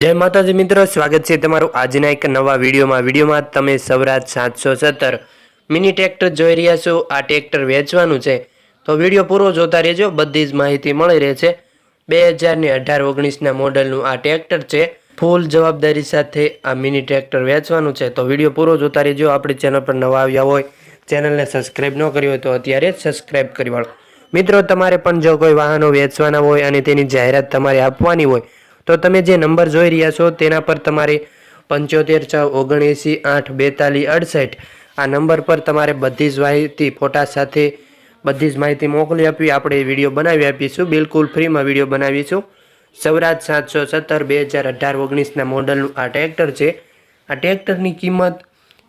જય માતાજી મિત્રો, સ્વાગત છે તમારું આજના એક નવા વિડીયોમાં. વિડીયોમાં તમે સૌરાજ સાતસો સત્તર મિની ટ્રેક્ટર જોઈ રહ્યા છો. આ ટ્રેક્ટર વેચવાનું છે. તો વીડિયો પૂરો જોતા રહેજો. બધી જ માહિતી મળી રહે છે. બે હજારને અઢાર ઓગણીસના મોડલનું આ ટ્રેક્ટર છે. ફૂલ જવાબદારી સાથે આ મિની ટ્રેક્ટર વેચવાનું છે. તો વીડિયો પૂરો જોતા રહેજો. આપણી ચેનલ પર નવા આવ્યા હોય, ચેનલને સબસ્ક્રાઈબ ન કરી હોય તો અત્યારે સબસ્ક્રાઈબ કરી વાળો. મિત્રો, તમારે પણ જો કોઈ વાહનો વેચવાના હોય અને તેની જાહેરાત તમારે આપવાની હોય તો તમે જે નંબર જોઈ રહ્યા છો તેના પર તમારે પંચોતેર છ ઓગણએંસી આઠ બેતાલીસ અડસઠ આ નંબર પર તમારે બધી જ માહિતી ફોટા સાથે બધી જ માહિતી મોકલી આપવી. આપણે વીડિયો બનાવી આપીશું. બિલકુલ ફ્રીમાં વીડિયો બનાવીશું. સૌરાજ સાતસો સત્તર બે હજાર અઢાર ઓગણીસના મોડલનું આ ટ્રેક્ટર છે. આ ટ્રેક્ટરની કિંમત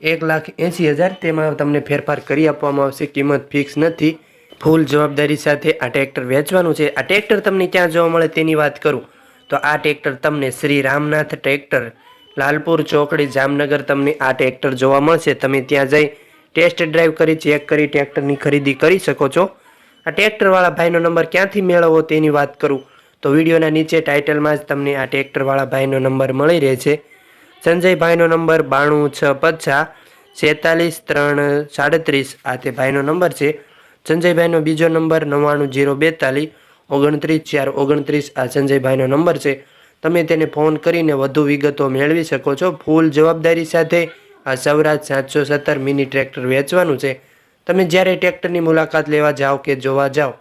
એક લાખ એંસી હજાર. તેમાં તમને ફેરફાર કરી આપવામાં આવશે. કિંમત ફિક્સ નથી. ફૂલ જવાબદારી સાથે આ ટ્રેક્ટર વેચવાનું છે. આ ટ્રેક્ટર તમને ક્યાં જોવા મળે તેની વાત કરું. તો આ ટ્રેક્ટર તમને શ્રી રામનાથ ટ્રેક્ટર, લાલપુર ચોકડી, જામનગર તમને આ ટ્રેક્ટર જોવા મળશે. તમે ત્યાં જઈ ટેસ્ટ ડ્રાઈવ કરી, ચેક કરી, ટ્રેક્ટરની ખરીદી કરી શકો છો. આ ટ્રેક્ટરવાળા ભાઈનો નંબર ક્યાંથી મેળવવો તેની વાત કરું. તો વિડીયોના નીચે ટાઇટલમાં જ તમને આ ટ્રેક્ટરવાળા ભાઈનો નંબર મળી રહે છે સંજયભાઈનો નંબર બાણું છ પચાસ, છેતાલીસ ત્રણ સાડત્રીસ. આ તે ભાઈનો નંબર છે. સંજયભાઈનો બીજો નંબર નવ્વાણું જીરો બેતાલીસ. ઓગણત્રીસ ચાર ઓગણત્રીસ આ સંજયભાઈનો નંબર છે. તમે તેને ફોન કરીને વધુ વિગતો મેળવી શકો છો. ફૂલ જવાબદારી સાથે આ સૌરાજ સાતસો સત્તર મિની ટ્રેક્ટર વેચવાનું છે. તમે જ્યારે ટ્રેક્ટરની મુલાકાત લેવા જાઓ કે જોવા જાઓ,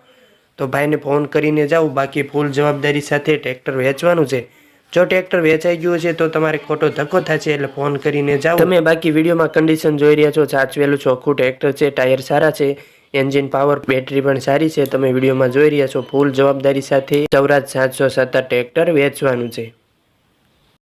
તો ભાઈને ફોન કરીને જાઓ. બાકી ફૂલ જવાબદારી સાથે ટ્રેક્ટર વેચવાનું છે. જો ટ્રેક્ટર વેચાઈ ગયું છે, તો તમારે ખોટો ધક્કો થશે, એટલે ફોન કરીને જાઓ. તમે બાકી વિડીયોમાં કન્ડિશન જોઈ રહ્યા છો. સાચવેલું ચોખ્ખું ટ્રેક્ટર છે. ટાયર સારા છે. એન્જિન પાવર, બેટરી પણ સારી છે. તમે વિડીયોમાં જોઈ રહ્યા છો. ફૂલ જવાબદારી સાથે સૌરાજ સાતસો સત્તર ટ્રેક્ટર વેચવાનું છે.